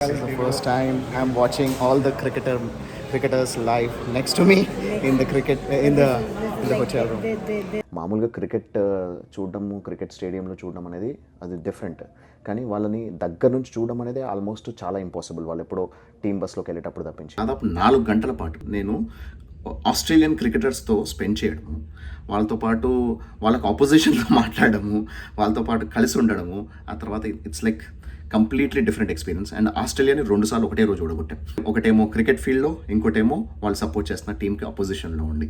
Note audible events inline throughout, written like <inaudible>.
This is the first time I'm watching all the cricketer cricketers live next to me in the cricket in the in the hotel room. మామూలుగా cricket చూడడము cricket స్టేడియంలో చూడడం అనేది అది different కానీ వాళ్ళని దగ్గర నుంచి చూడడం అనేది ఆల్మోస్ట్ చాలా ఇంపాసిబుల్ వాళ్ళు ఎప్పుడో టీం బస్లోకి వెళ్ళేటప్పుడు తప్పించి. దాదాపు నాలుగు గంటల పాటు నేను ఆస్ట్రేలియన్ క్రికెటర్స్తో స్పెండ్ చేయడము వాళ్ళతో పాటు వాళ్ళకు ఆపోజిషన్లో <laughs> మాట్లాడడము వాళ్ళతో పాటు కలిసి ఉండడము ఆ తర్వాత it's like completely different experience. And ఆస్ట్రేలియాని రెండుసార్లు ఒకటే రోజు ఓడగొట్టాం. ఒకటేమో క్రికెట్ ఫీల్డ్లో ఇంకోటేమో వాళ్ళు సపోర్ట్ చేస్తున్న టీంకి అపోజిషన్లో ఉండి.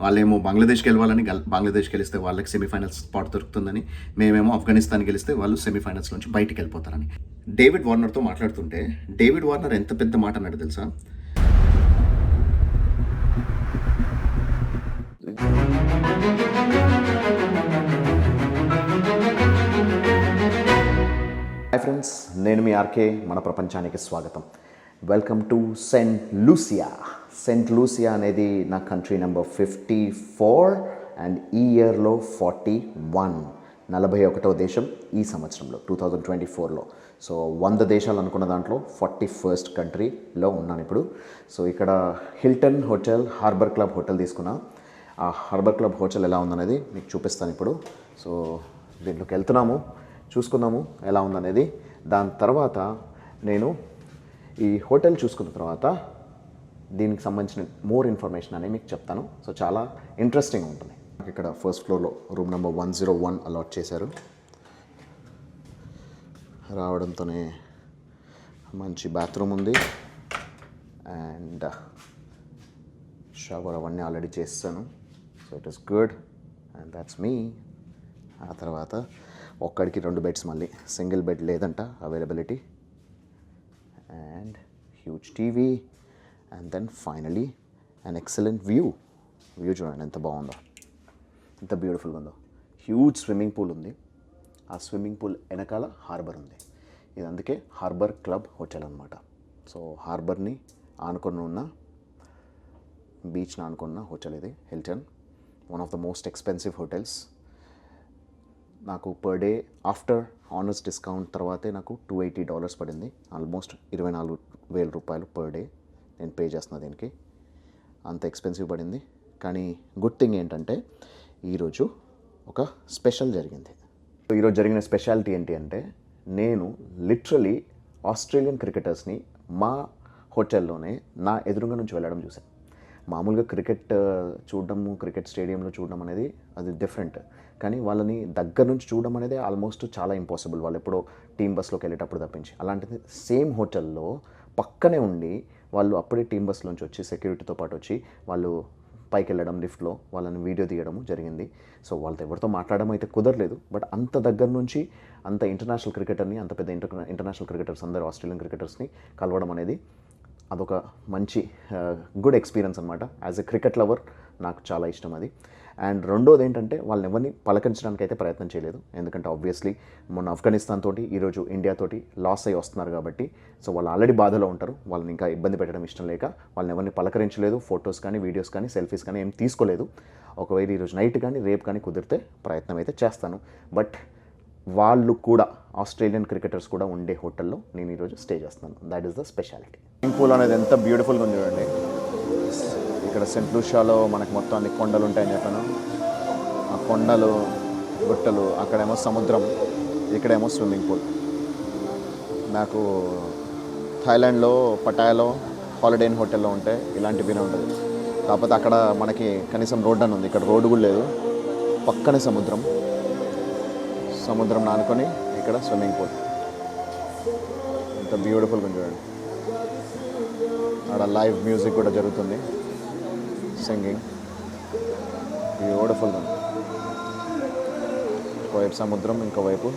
వాళ్ళేమో బంగ్లాదేశ్కి వెళ్ళాలని బంగ్లాదేశ్కి గెలిస్తే వాళ్ళకి సెమీఫైనల్స్ స్పాట్ దొరుకుతుందని మేమేమో ఆఫ్ఘనిస్తాన్ గెలిస్తే వాళ్ళు సెమీఫైనల్స్ నుంచి బయటికి వెళ్ళిపోతారని. డేవిడ్ వార్నర్తో మాట్లాడుతుంటే డేవిడ్ వార్నర్ ఎంత పెద్ద మాట అన్నాడు తెలుసా? హాయ్ ఫ్రెండ్స్ నేను మీ ఆర్కే మన ప్రపంచానికి స్వాగతం. Welcome to Saint Lucia Saint Lucia అనేది నా country number fifty four and ఈ ఇయర్లో ఫార్టీ వన్ నలభై ఒకటో దేశం ఈ సంవత్సరంలో టూ థౌజండ్ ట్వంటీ ఫోర్లో సో వంద దేశాలు అనుకున్న దాంట్లో ఫార్టీ ఫస్ట్ కంట్రీలో ఉన్నాను ఇప్పుడు. సో ఇక్కడ Hilton hotel harbour club hotel తీసుకున్నాను ఆ హర్బర్ క్లబ్ హోటల్ ఎలా ఉందనేది మీకు చూపిస్తాను ఇప్పుడు. సో దీంట్లోకి వెళ్తున్నాము చూసుకుందాము ఎలా ఉందనేది. దాని తర్వాత నేను ఈ హోటల్ చూసుకున్న తర్వాత దీనికి సంబంధించిన మోర్ ఇన్ఫర్మేషన్ అనేది మీకు చెప్తాను. సో చాలా ఇంట్రెస్టింగ్ ఉంటుంది. నాకు ఇక్కడ ఫస్ట్ ఫ్లోర్లో room number one zero one allot చేశారు. రావడంతోనే మంచి బాత్రూమ్ ఉంది. అండ్ షవర్ అవన్నీ ఆల్రెడీ చేస్తాను. So it is good and that's me ఆ తర్వాత ఒక్కడికి రెండు బెడ్స్ మళ్ళీ. సింగిల్ బెడ్ లేదంట availability. And huge TV. And then finally and excellent view. View చూడండి ఎంత బాగుందో. ఎంత బ్యూటిఫుల్గా ఉందో. హ్యూజ్ స్విమ్మింగ్ పూల్ ఉంది. ఆ స్విమ్మింగ్ పూల్ వెనకాల హార్బర్ ఉంది. ఇది అందుకే హార్బర్ క్లబ్ హోటల్ అనమాట సో హార్బర్ని ఆనుకొని ఉన్న బీచ్ని ఆనుకున్న హోటల్ ఇది Hilton. One of the most expensive hotels నాకు per day after owners discount తర్వాతే నాకు టూ ఎయిటీ డాలర్స్ పడింది. ఆల్మోస్ట్ ఇరవై నాలుగు వేల రూపాయలు పర్ డే నేను పే చేస్తున్నా దీనికి. అంత ఎక్స్పెన్సివ్ పడింది. కానీ గుడ్ థింగ్ ఏంటంటే ఈరోజు ఒక స్పెషల్ జరిగింది. ఈరోజు జరిగిన స్పెషాలిటీ ఏంటి అంటే నేను లిటరలీ ఆస్ట్రేలియన్ క్రికెటర్స్ని మా హోటల్లోనే నా ఎదురుగా నుంచి వెళ్ళడం చూశాను. మామూలుగా క్రికెట్ చూడడము క్రికెట్ స్టేడియంలో చూడడం అనేది అది డిఫరెంట్ కానీ వాళ్ళని దగ్గర నుంచి చూడడం అనేది ఆల్మోస్ట్ చాలా ఇంపాసిబుల్ వాళ్ళు ఎప్పుడో టీం బస్లోకి వెళ్ళేటప్పుడు తప్పించి. అలాంటిది సేమ్ హోటల్లో పక్కనే ఉండి వాళ్ళు అప్పుడే టీం బస్లోంచి వచ్చి సెక్యూరిటీతో పాటు వచ్చి వాళ్ళు పైకి వెళ్ళడం లిఫ్ట్లో వాళ్ళని వీడియో తీయడం జరిగింది. సో వాళ్ళతో ఎవరితో మాట్లాడడం అయితే కుదరలేదు. బట్ అంత దగ్గర నుంచి అంత ఇంటర్నేషనల్ క్రికెటర్ని అంత పెద్ద ఇంటర్ ఇంటర్నేషనల్ క్రికెటర్స్ అందరూ ఆస్ట్రేలియన్ క్రికెటర్స్ని కలవడం అనేది అదొక మంచి గుడ్ ఎక్స్పీరియన్స్ అనమాట యాజ్ ఎ క్రికెట్ లవర్ నాకు చాలా ఇష్టం అది. అండ్ రెండోది ఏంటంటే వాళ్ళని ఎవరిని పలకరించడానికి అయితే ప్రయత్నం చేయలేదు. ఎందుకంటే ఆబ్వియస్లీ మొన్న ఆఫ్ఘనిస్తాన్ తోటి ఈరోజు ఇండియా తోటి లాస్ అయ్యి వస్తున్నారు కాబట్టి సో వాళ్ళు ఆల్రెడీ బాధలో ఉంటారు. వాళ్ళని ఇంకా ఇబ్బంది పెట్టడం ఇష్టం లేక వాళ్ళని ఎవరిని పలకరించలేదు. ఫొటోస్ కానీ వీడియోస్ కానీ సెల్ఫీస్ కానీ ఏం తీసుకోలేదు. ఒకవేళ ఈరోజు నైట్ కానీ రేపు కానీ కుదిరితే ప్రయత్నం అయితే చేస్తాను. బట్ వాళ్ళు కూడా ఆస్ట్రేలియన్ క్రికెటర్స్ కూడా ఉండే హోటల్లో నేను ఈరోజు స్టే చేస్తున్నాను. That is the speciality swimming pool అనేది ఎంత బ్యూటిఫుల్గా ఉంది చూడండి. ఇక్కడ సెంట్ లూషియాలో మనకి మొత్తం అన్ని కొండలు ఉంటాయని చెప్పాను. ఆ కొండలు గుట్టలు అక్కడేమో సముద్రం ఇక్కడేమో స్విమ్మింగ్ పూల్ నాకు థాయిలాండ్లో పటాయాలో హాలిడే ఇన్ హోటల్లో ఉంటే ఇలాంటివినే ఉంటుంది. కాకపోతే అక్కడ మనకి కనీసం రోడ్ అని ఉంది. ఇక్కడ రోడ్డు కూడా లేదు. పక్కనే సముద్రం. సముద్రం నానుకొని ఇక్కడ స్విమ్మింగ్ పూల్. ఎంత బ్యూటిఫుల్గా చూడండి. ఆడ లైవ్ మ్యూజిక్ కూడా జరుగుతుంది. సింగింగ్ బ్యూటిఫుల్గా ఉంది. ఒకవైపు సముద్రం ఇంకోవైపు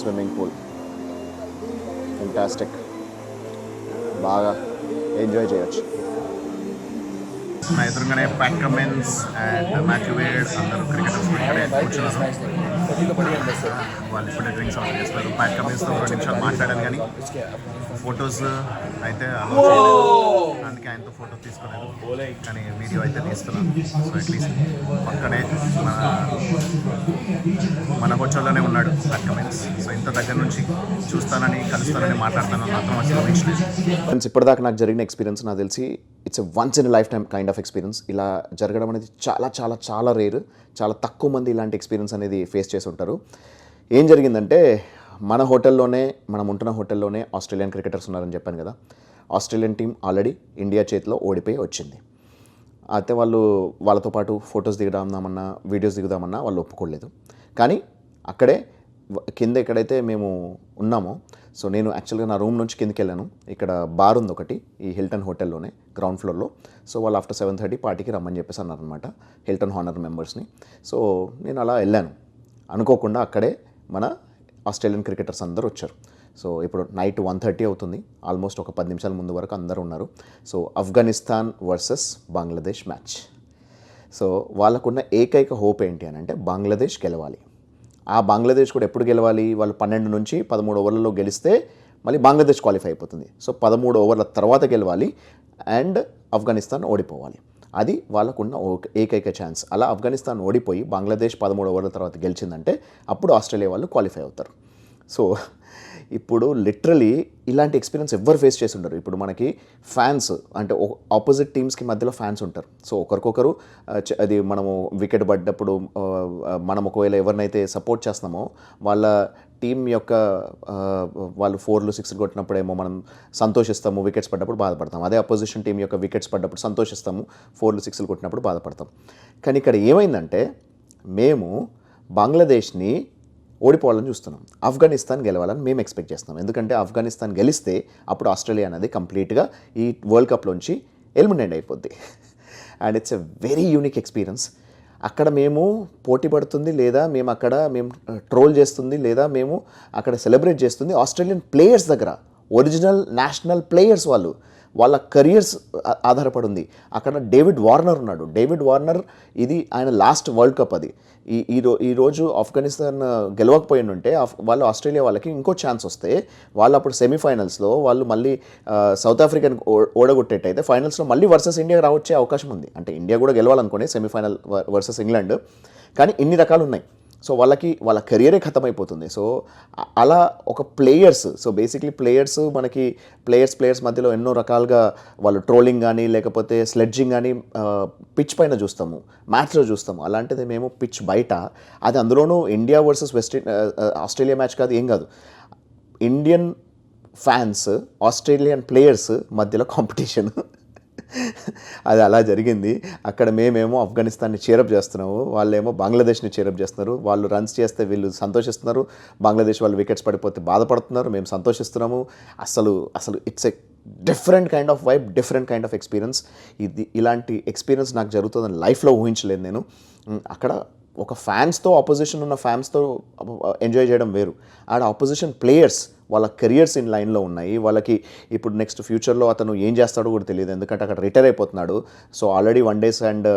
స్విమ్మింగ్ పూల్. ఫెంటాస్టిక్ బాగా ఎంజాయ్ చేయొచ్చు. నా ఎదురుగానే ప్యాట్ కమెన్స్ అండ్ వేడ్ అందరూ క్రికెటర్స్ ఇక్కడే కూర్చున్నారు వాళ్ళు ఇప్పుడే డ్రింక్స్ ఆర్డర్ చేస్తారు ప్యాక్ కమిన్స్తో రెండు నిమిషాలు మాట్లాడాను కానీ ఫొటోస్ అయితే. అందుకే ఆయనతో ఫోటో తీసుకోలేదు. కానీ వీడియో అయితే తీస్తున్నాను. సో అట్లీస్ట్ పక్కనే మన మన హోటల్లోనే ఉన్నాడు ప్యాక్ కమిన్స్ సో ఇంత దగ్గర నుంచి చూస్తానని కలుస్తానని మాట్లాడతానని మాత్రం అసలు ఇప్పటిదాకా నాకు జరిగిన ఎక్స్పీరియన్స్ నాకు తెలిసి it's a once in life time kind of experience ఇలా జరగడం అనేది చాలా చాలా చాలా రేర్ చాలా తక్కువ మంది ఇలాంటి ఎక్స్పీరియన్స్ అనేది ఫేస్ చేసి ఉంటారు. ఏం జరిగిందంటే మన హోటల్లోనే మనం ఉంటున్న హోటల్లోనే ఆస్ట్రేలియన్ క్రికెటర్స్ ఉన్నారని చెప్పాను కదా. ఆస్ట్రేలియన్ టీం ఆల్రెడీ ఇండియా చేతిలో ఓడిపోయి వచ్చింది. అయితే వాళ్ళు వాళ్ళతో పాటు ఫొటోస్ దిగుదామన్నా వీడియోస్ దిగుదామన్నా వాళ్ళు ఒప్పుకోలేదు. కానీ అక్కడే కింద ఎక్కడైతే మేము ఉన్నామో సో నేను యాక్చువల్గా నా రూమ్ నుంచి కిందకి వెళ్ళాను. ఇక్కడ బార్ ఉంది ఒకటి ఈ హిల్టన్ హోటల్లోనే గ్రౌండ్ ఫ్లోర్లో సో వాళ్ళు ఆఫ్టర్ సెవెన్ థర్టీ పార్టీకి రమ్మని చెప్పేసి అన్నారనమాట హిల్టన్ హానర్ మెంబర్స్ని సో నేను అలా వెళ్ళాను. అనుకోకుండా అక్కడే మన ఆస్ట్రేలియన్ క్రికెటర్స్ అందరూ వచ్చారు. సో ఇప్పుడు నైట్ వన్ థర్టీ అవుతుంది. ఆల్మోస్ట్ ఒక పది నిమిషాల ముందు వరకు అందరూ ఉన్నారు. So Afghanistan versus Bangladesh match. So వాళ్ళకున్న ఏకైక హోప్ ఏంటి అని అంటే బంగ్లాదేశ్ గెలవాలి. ఆ బంగ్లాదేశ్ కూడా ఎప్పుడు గెలవాలి? వాళ్ళు పన్నెండు నుంచి పదమూడు ఓవర్లలో గెలిస్తే మళ్ళీ బంగ్లాదేశ్ క్వాలిఫై అయిపోతుంది. సో పదమూడు ఓవర్ల తర్వాత గెలవాలి అండ్ ఆఫ్ఘనిస్తాన్ ఓడిపోవాలి. అది వాళ్ళకున్న ఓ- ఏకైక ఛాన్స్. అలా ఆఫ్ఘనిస్తాన్ ఓడిపోయి బంగ్లాదేశ్ పదమూడు ఓవర్ల తర్వాత గెలిచిందంటే అప్పుడు ఆస్ట్రేలియా వాళ్ళు క్వాలిఫై అవుతారు. సో ఇప్పుడు లిటరలీ ఇలాంటి ఎక్స్పీరియన్స్ ఎవ్వరు ఫేస్ చేసి ఉండరు. ఇప్పుడు మనకి ఫ్యాన్స్ అంటే ఆపోజిట్ టీమ్స్కి మధ్యలో ఫ్యాన్స్ ఉంటారు. సో ఒకరికొకరు అది మనము వికెట్ పడ్డప్పుడు మనం ఒకవేళ ఎవరినైతే సపోర్ట్ చేస్తున్నామో వాళ్ళ టీం యొక్క వాళ్ళు ఫోర్లు సిక్స్ కొట్టినప్పుడేమో మనం సంతోషిస్తాము వికెట్స్ పడ్డప్పుడు బాధపడతాం. అదే అపోజిషన్ టీం యొక్క వికెట్స్ పడ్డప్పుడు సంతోషిస్తాము ఫోర్లు సిక్స్లు కొట్టినప్పుడు బాధపడతాం. కానీ ఇక్కడ ఏమైందంటే మేము బంగ్లాదేశ్ని ఓడిపోవాలని చూస్తున్నాం. ఆఫ్ఘనిస్తాన్ గెలవాలని మేము ఎక్స్పెక్ట్ చేస్తున్నాం. ఎందుకంటే ఆఫ్ఘనిస్తాన్ గెలిస్తే అప్పుడు ఆస్ట్రేలియా అనేది కంప్లీట్గా ఈ వరల్డ్ కప్లోంచి ఎలిమినేట్ అయిపోద్ది. And it's a very unique experience అక్కడ మేము పోటీ పడుతుంది లేదా మేము అక్కడ మేము uh, ట్రోల్ చేస్తుంది లేదా మేము అక్కడ సెలబ్రేట్ చేస్తుంది ఆస్ట్రేలియన్ ప్లేయర్స్ దగ్గర. ఒరిజినల్ నేషనల్ ప్లేయర్స్ వాళ్ళు. వాళ్ళ కెరియర్స్ ఆధారపడి ఉంది అక్కడ డేవిడ్ వార్నర్ ఉన్నాడు. డేవిడ్ వార్నర్ ఇది ఆయన లాస్ట్ వరల్డ్ కప్ అది. ఈ ఈ రో ఈరోజు ఆఫ్ఘనిస్తాన్ గెలవకపోయి ఉంటే వాళ్ళు ఆస్ట్రేలియా వాళ్ళకి ఇంకో ఛాన్స్ వస్తే వాళ్ళు అప్పుడు సెమీఫైనల్స్లో వాళ్ళు మళ్ళీ సౌత్ ఆఫ్రికన్ ఓ- ఓడగొట్టేట్టయితే ఫైనల్స్లో మళ్ళీ వర్సెస్ ఇండియా రావచ్చే అవకాశం ఉంది అంటే ఇండియా కూడా గెలవాలనుకోండి సెమీఫైనల్ వర్సెస్ ఇంగ్లాండ్ కానీ ఇన్ని రకాలు ఉన్నాయి సో వాళ్ళకి వాళ్ళ కెరియరే ఖతమైపోతుంది. సో అలా ఒక ప్లేయర్స్ సో బేసిక్లీ ప్లేయర్స్ మనకి ప్లేయర్స్ ప్లేయర్స్ మధ్యలో ఎన్నో రకాలుగా వాళ్ళు ట్రోలింగ్ కానీ లేకపోతే స్లెడ్జింగ్ కానీ పిచ్ పైన చూస్తాము మ్యాచ్లో చూస్తాము. అలాంటిది మేము పిచ్ బయట. అది అందులోనూ India versus west Australia match కాదు ఏం కాదు. ఇండియన్ ఫ్యాన్స్ ఆస్ట్రేలియన్ ప్లేయర్స్ మధ్యలో కాంపిటీషన్. అది అలా జరిగింది. అక్కడ మేమేమో ఆఫ్ఘనిస్తాన్ని చేరప్ చేస్తున్నాము. వాళ్ళేమో బంగ్లాదేశ్ని చేరప్ చేస్తున్నారు. వాళ్ళు రన్స్ చేస్తే వీళ్ళు సంతోషిస్తున్నారు. బంగ్లాదేశ్ వాళ్ళు వికెట్స్ పడిపోతే బాధపడుతున్నారు. మేము సంతోషిస్తున్నాము. అసలు అసలు it's a different kind of vibe different kind of experience ఇది ఇలాంటి ఎక్స్పీరియన్స్ నాకు జరుగుతుందని లైఫ్లో ఊహించలేదు నేను. అక్కడ ఒక ఫ్యాన్స్తో ఆపోజిషన్ ఉన్న ఫ్యాన్స్తో ఎంజాయ్ చేయడం వేరు. ఆడ ఆపోజిషన్ ప్లేయర్స్ వాళ్ళ కెరియర్స్ ఇన్ లైన్లో ఉన్నాయి. వాళ్ళకి ఇప్పుడు నెక్స్ట్ ఫ్యూచర్లో అతను ఏం చేస్తాడో కూడా తెలియదు. ఎందుకంటే అక్కడ రిటైర్ అయిపోతున్నాడు. So already one days and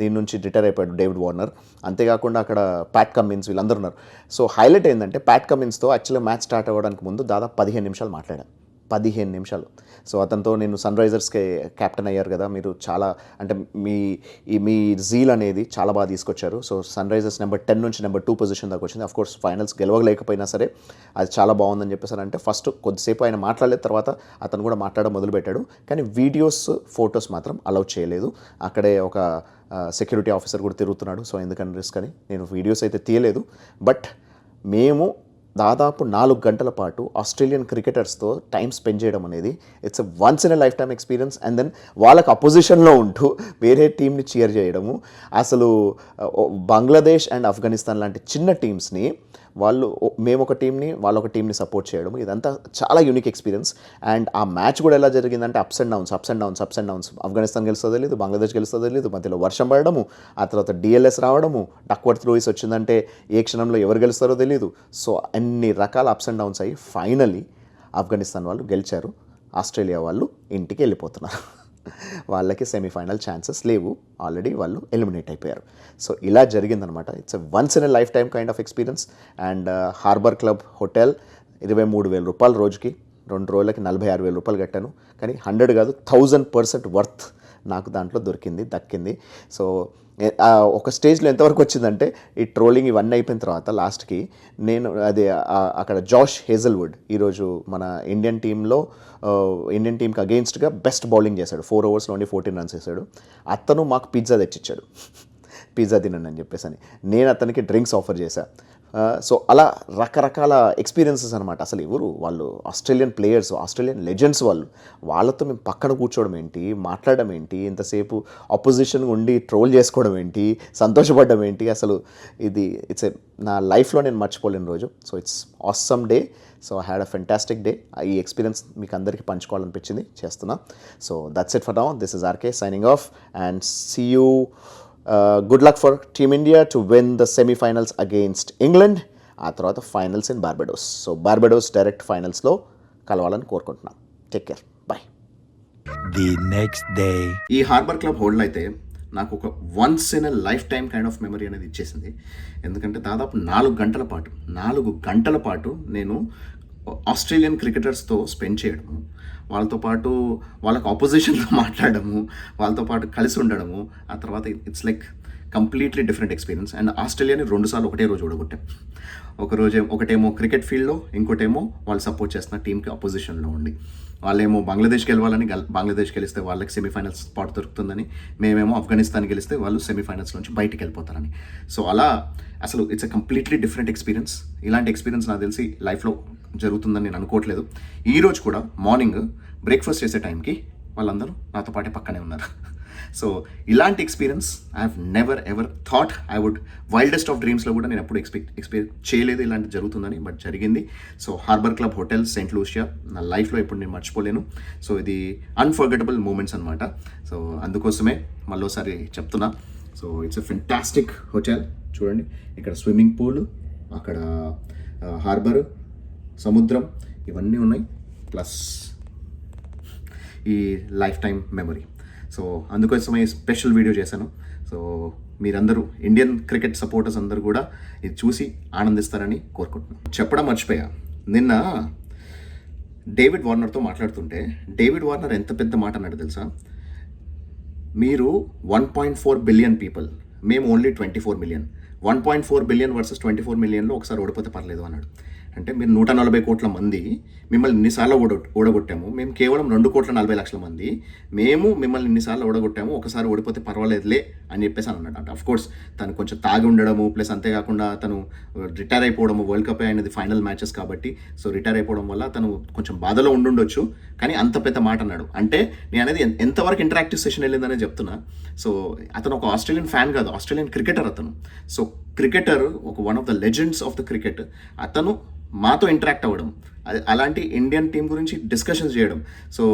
దీని నుంచి రిటైర్ అయిపోయాడు డేవిడ్ వార్నర్ అంతేకాకుండా అక్కడ ప్యాట్ కమ్మిన్స్ వీళ్ళందరూ ఉన్నారు. సో హైలైట్ ఏంటంటే ప్యాట్ కమ్మిన్స్తో యాక్చువల్గా మ్యాచ్ స్టార్ట్ అవ్వడానికి ముందు దాదాపు పదిహేను నిమిషాలు మాట్లాడాను. పదిహేను నిమిషాలు. సో అతనితో నేను సన్ రైజర్స్కి క్యాప్టెన్ అయ్యారు కదా మీరు చాలా అంటే మీ ఈ మీ జీల్ అనేది చాలా బాగా తీసుకొచ్చారు. So Sunrisers number ten నుంచి నెంబర్ టూ పొజిషన్ దాకా వచ్చింది. కోర్స్ ఫైనల్స్ గెలవలేకపోయినా సరే అది చాలా బాగుందని చెప్పేసి అంటే ఫస్ట్ కొద్దిసేపు ఆయన మాట్లాడలేదు తర్వాత అతను కూడా మాట్లాడడం మొదలుపెట్టాడు. కానీ వీడియోస్ ఫొటోస్ మాత్రం అలౌ చేయలేదు. అక్కడే ఒక సెక్యూరిటీ ఆఫీసర్ కూడా తిరుగుతున్నాడు. సో ఎందుకని రిస్క్ అని నేను వీడియోస్ అయితే తీయలేదు. బట్ మేము దాదాపు నాలుగు గంటల పాటు ఆస్ట్రేలియన్ క్రికెటర్స్తో టైం స్పెండ్ చేయడం అనేది it's a once in a life time experience. And then వాళ్ళకి అపోజిషన్లో ఉంటూ వేరే టీంని చీర్ చేయడము. అసలు బంగ్లాదేశ్ అండ్ ఆఫ్ఘనిస్తాన్ లాంటి చిన్న టీమ్స్ని వాళ్ళు మేము ఒక టీంని వాళ్ళు ఒక టీంని సపోర్ట్ చేయడం. ఇదంతా చాలా యూనిక్ ఎక్స్పీరియన్స్ అండ్ ఆ మ్యాచ్ కూడా ఎలా జరిగిందంటే ups and downs ups and downs ups and downs Afghanistan గెలుస్తుందో లేదు బంగ్లాదేశ్ గెలుస్తుందో లేదు మధ్యలో వర్షం పడడము ఆ తర్వాత డిఎల్ఎస్ రావడము డక్వర్త్ లూయిస్ వచ్చిందంటే ఏ క్షణంలో ఎవరు గెలుస్తారో తెలియదు సో అన్ని రకాల అప్స్ అండ్ డౌన్స్ అయ్యి ఫైనలీ ఆఫ్ఘనిస్తాన్ వాళ్ళు గెలిచారు. ఆస్ట్రేలియా వాళ్ళు ఇంటికి వెళ్ళిపోతున్నారు. వాళ్ళకి సెమీఫైనల్ ఛాన్సెస్ లేవు. ఆల్రెడీ వాళ్ళు ఎలిమినేట్ అయిపోయారు. సో ఇలా జరిగిందనమాట it's once in a life time kind of experience and harbour club hotel ఇరవై మూడు వేల రూపాయలు రోజుకి. రెండు రోజులకి నలభై ఆరు వేల రూపాయలు కట్టాను. కానీ హండ్రెడ్ కాదు థౌజండ్ పర్సెంట్ వర్త్ నాకు దాంట్లో దొరికింది దక్కింది. సో ఒక స్టేజ్లో ఎంతవరకు వచ్చిందంటే ఈ ట్రోలింగ్ ఇవన్నీ అయిపోయిన తర్వాత లాస్ట్కి నేను అది అక్కడ జాష్ హేజల్వుడ్ ఈరోజు మన ఇండియన్ టీంలో ఇండియన్ టీంకి అగెయిన్స్ట్గా బెస్ట్ బౌలింగ్ చేశాడు. ఫోర్ ఓవర్స్లో ఓన్లీ ఫోర్టీన్ రన్స్ వేశాడు. అతను మాకు పిజ్జా తెచ్చిచ్చాడు. <laughs> పిజ్జా తినండి అని చెప్పేసి అని నేను అతనికి డ్రింక్స్ ఆఫర్ చేశాను సో అలా రకరకాల ఎక్స్పీరియన్సెస్ అనమాట అసలు ఎవరు? వాళ్ళు ఆస్ట్రేలియన్ ప్లేయర్స్ ఆస్ట్రేలియన్ లెజెండ్స్ వాళ్ళు. వాళ్ళతో మేము పక్కన కూర్చోవడం ఏంటి? మాట్లాడడం ఏంటి? ఇంతసేపు అపోజిషన్ ఉండి ట్రోల్ చేసుకోవడం ఏంటి? సంతోషపడడం ఏంటి? అసలు ఇది ఇట్స్ నా లైఫ్లో నేను మర్చిపోలేని రోజు. So it's awesome day so I had a fantastic day ఈ ఎక్స్పీరియన్స్ మీకు అందరికీ పంచుకోవాలనిపించింది. చేస్తున్నా. So that's it for now this is RK signing off and see you good luck for team India to win the semifinals against England ఆ తర్వాత finals in Barbados so Barbados direct ఫైనల్స్లో కలవాలని కోరుకుంటున్నాం. Take care bye the next day. ఈ harbour club hold అయితే నాకు ఒక once in a life time kind of memory అనేది ఇచ్చేసింది. ఎందుకంటే దాదాపు నాలుగు గంటల పాటు నాలుగు గంటల పాటు నేను ఆస్ట్రేలియన్ క్రికెటర్స్తో స్పెండ్ చేయడము వాళ్ళతో పాటు వాళ్ళకి ఆపోజిషన్లో <laughs> మాట్లాడడము వాళ్ళతో పాటు కలిసి ఉండడము ఆ తర్వాత it's like completely different experience and ఆస్ట్రేలియాని రెండుసార్లు ఒకటే రోజు ఓడగొట్టాం. ఒకరోజు ఒకటేమో క్రికెట్ ఫీల్డ్లో ఇంకోటేమో వాళ్ళు సపోర్ట్ చేస్తున్న టీంకి అపోజిషన్లో ఉండి. వాళ్ళేమో బంగ్లాదేశ్ వెళ్ళాలని బంగ్లాదేశ్కి గెలిస్తే వాళ్ళకి సెమీఫైనల్స్ స్పాట్ దొరుకుతుందని మేమేమో ఆఫ్ఘనిస్తాన్ గెలిస్తే వాళ్ళు సెమీఫైనల్స్ నుంచి బయటికి వెళ్ళిపోతారని. సో అలా అసలు it's a completely different experience ఇలాంటి ఎక్స్పీరియన్స్ నాకు తెలిసి లైఫ్లో జరుగుతుందని నేను అనుకోవట్లేదు. ఈరోజు కూడా మార్నింగ్ బ్రేక్ఫాస్ట్ చేసే టైంకి వాళ్ళందరూ నాతో పాటే పక్కనే ఉన్నారు. సో ఇలాంటి experience I have never ever thought I would wildest of డ్రీమ్స్లో కూడా నేను ఎప్పుడు ఎక్స్పెక్ట్ ఎక్స్పీరియన్స్ చేయలేదు ఇలాంటి జరుగుతుందని బట్ జరిగింది. So harbour club hotel Saint Lucia నా లైఫ్లో ఎప్పుడు నేను మర్చిపోలేను. సో ఇది అన్ఫర్గెటబుల్ మూమెంట్స్ అనమాట సో అందుకోసమే మళ్ళీసారి చెప్తున్నా. So it's a fantastic hotel చూడండి ఇక్కడ స్విమ్మింగ్ పూల్ అక్కడ హార్బర్ సముద్రం ఇవన్నీ ఉన్నాయి. ప్లస్ ఈ లైఫ్ టైం మెమరీ సో అందుకోసమే స్పెషల్ వీడియో చేశాను. సో మీరందరూ ఇండియన్ క్రికెట్ సపోర్టర్స్ అందరూ కూడా ఇది చూసి ఆనందిస్తారని కోరుకుంటున్నాను చెప్పడం మర్చిపోయా. నిన్న డేవిడ్ వార్నర్తో మాట్లాడుతుంటే డేవిడ్ వార్నర్ ఎంత పెద్ద మాట అన్నాడు తెలుసా? మీరు one point four billion people మేము only twenty four million. One point four billion versus twenty four మిలియన్లో ఒకసారి ఓడిపోతే పర్లేదు అన్నాడు. అంటే మీరు నూట నలభై కోట్ల మంది మిమ్మల్ని ఇన్నిసార్లు ఓడ ఓడగొట్టాము మేము కేవలం రెండు కోట్ల నలభై లక్షల మంది మేము మిమ్మల్ని ఇన్నిసార్లు ఓడగొట్టాము ఒకసారి ఓడిపోతే పర్వాలేదులే అని చెప్పేసి అని అన్నాడు అంటే అఫ్ కోర్స్ తను కొంచెం తాగి ఉండడము ప్లస్ అంతేకాకుండా తను uh, రిటైర్ అయిపోవడము వరల్డ్ కప్ అయినది ఫైనల్ మ్యాచెస్ కాబట్టి సో రిటైర్ అయిపోవడం వల్ల తను కొంచెం బాధలో ఉండుండొచ్చు కానీ అంత పెద్ద మాట అన్నాడు. అంటే నేను అనేది ఎంతవరకు ఇంటరాక్టివ్ సెషన్ వెళ్ళిందనే చెప్తున్నా. సో అతను ఒక ఆస్ట్రేలియన్ ఫ్యాన్ కాదు ఆస్ట్రేలియన్ క్రికెటర్ అతను. సో క్రికెటర్ ఒక one of the legends of the cricket అతను మాతో ఇంటరాక్ట్ అవ్వడం. అలాంటి ఇండియన్ టీం గురించి డిస్కషన్స్ చేయడం. So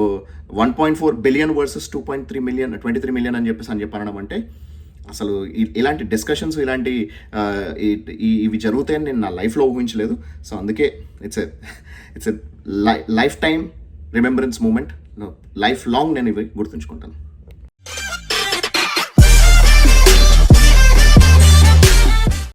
one point four billion versus two point three million twenty three million అని చెప్పేసి అని చెప్పనడం అంటే అసలు ఇలాంటి డిస్కషన్స్ ఇలాంటి ఇవి జరుగుతాయని నేను నా లైఫ్లో ఊహించలేదు. సో అందుకే it's a it's a life time remembrance moment life long నేను ఇవి గుర్తుంచుకుంటాను.